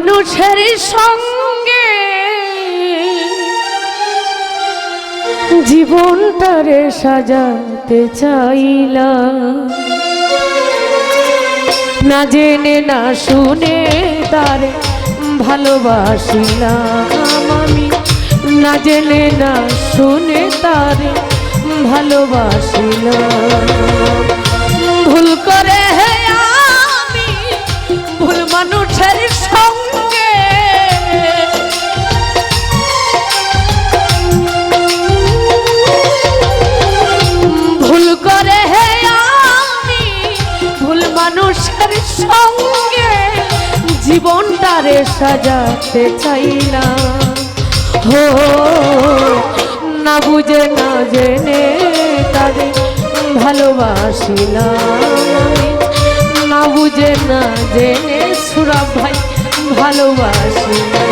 মানুষের সঙ্গে। জীবনটারে সাজাতে চাইলাম। না জেনে, না শুনে তার ভালোবাসিলাম আমি। না জেনে, না শুনে তার ভালোবাসিলাম। ভুল করে জীবনটারে সাজাতে চাই না হো, না বুঝে, না জেনে তাদের ভালোবাসিলাম আমি। না বুঝে, না জেনে সুরা ভাই ভালোবাসিলাম।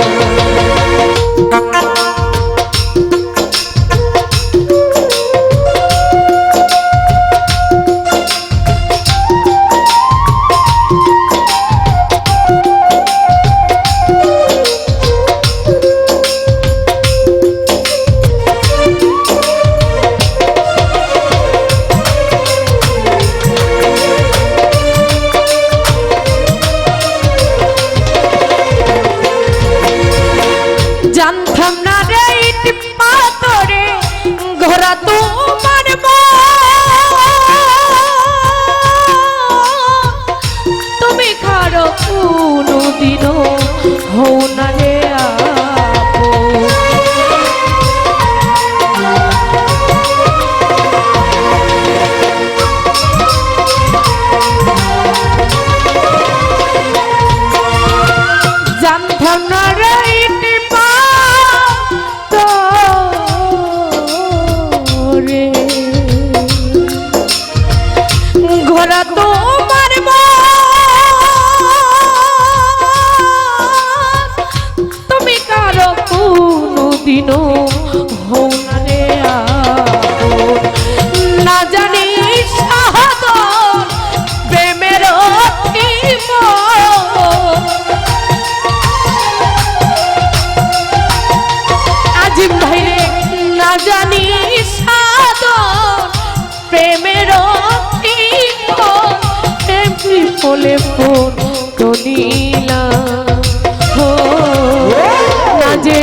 ঘোরা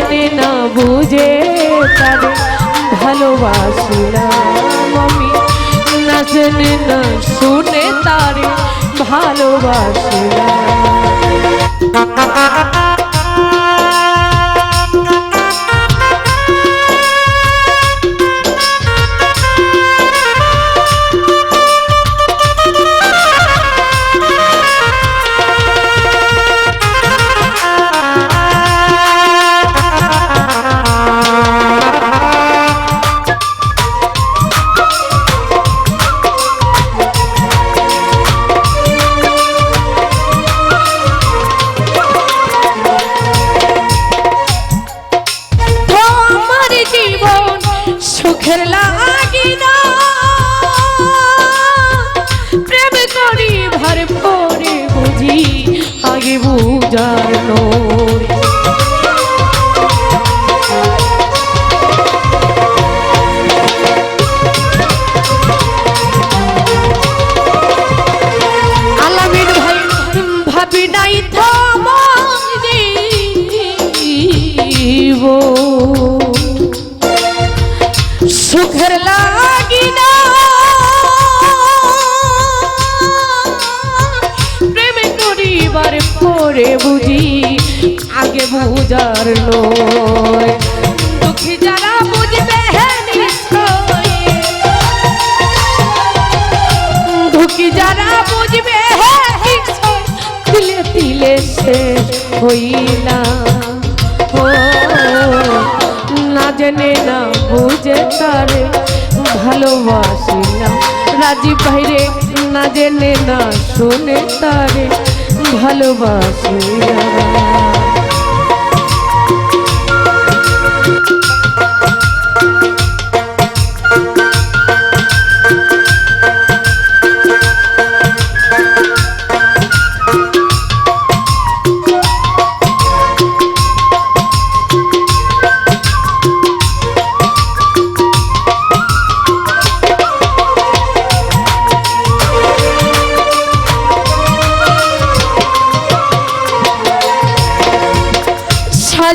জেনে না বুঝে তারে ভালোবাসিলাম আমি। না জানে না শুনে তারে ভালোবাসিলাম সুখের লাগি না প্রেম করি ভর পরে বুঝি আগে বুঝার নয়। পরে বুঝি? আগে বুঝার নয়। দুঃখী যারা বুঝবে দুঃখী যারা বুঝবে তিলে তিলে হইলা। ও, না জেনে না বুঝে তারে ভালোবাসিলাম। রাজীব ভাইরে, না জেনে না শুনে তারে ভালোবাসি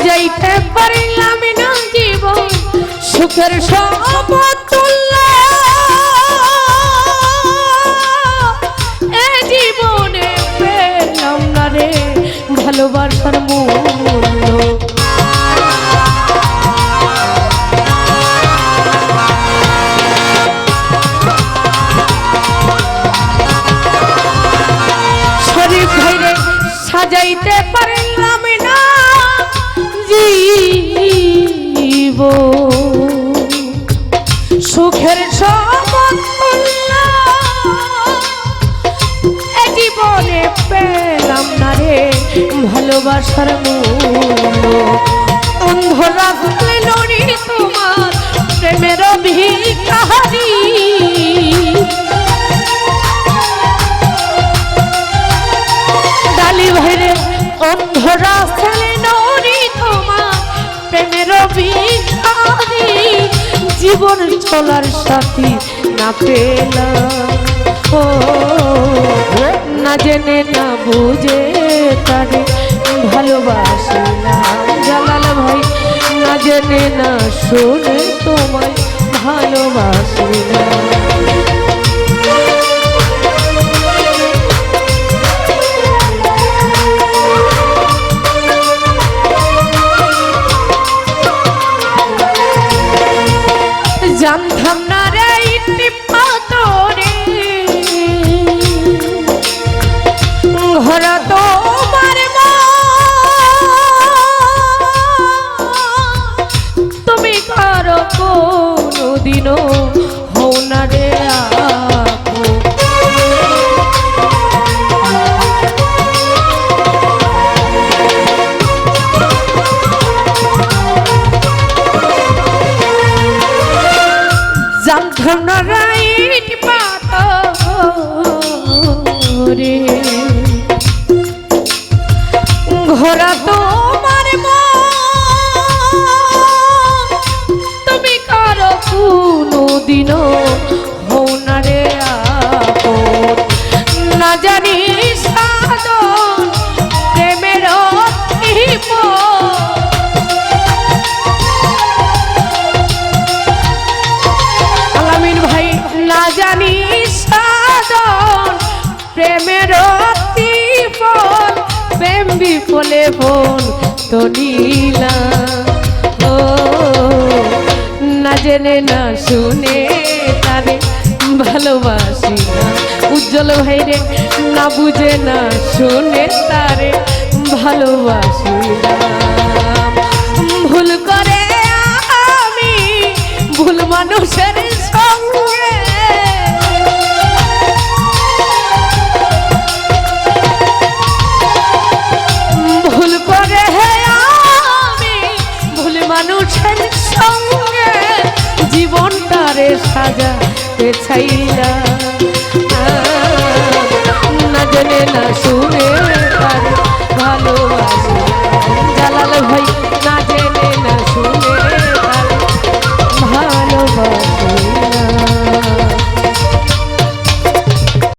যাইতে পারিলাম না জীবন সুখের সপতুল্য সুখের জীবনে পেলাম না রে, ভালোবাসার মূল্য। অন্ধ রাখলে লড়ি তোমার প্রেমের ভিকাহারি ডালি ভাইরে অন্ধরা ছেলে নরি তোমার প্রেমের ভিখারি জীবন চলার সাথী না পেলাম। ও, না জেনে, না বুঝে তারে ভালোবাসলাম। জালাল ভাই, না জেনে, না শুনে তোমায় ভালোবাসলাম। ফল তো নীলা। ও, না জেনে, না শুনে তারে ভালোবাসি না। উজ্জ্বল ভাই রে, না বুঝে, না শুনে তারে ভালোবাসি না। ভুল করে আমি ভুল মানুষের நின